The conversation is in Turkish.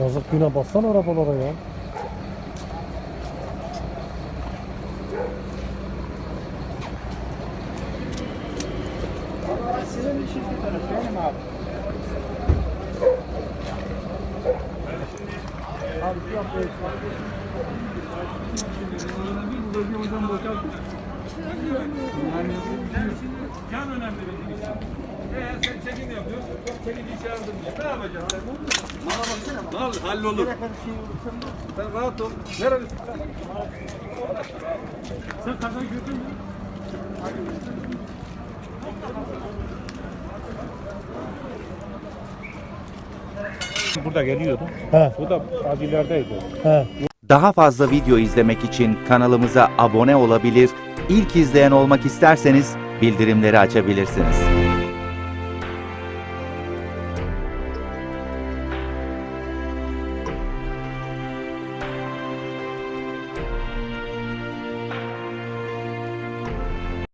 Yazık güne bassana arabalara ya. Sizin şirket arası benim abi. Abi şu yapmayı Can önemli bizim için. Eğer sen çekim yapıyorsun, çekim işe yardım diye. Ne yapacaksın sen? Al, hallolur. Sen rahat ol. Nerelisin? Sen kazayı gördün mü? Burada geliyordu. He Bu da az ilerideydi. he. Daha fazla video izlemek için kanalımıza abone olabilir, ilk izleyen olmak isterseniz bildirimleri açabilirsiniz.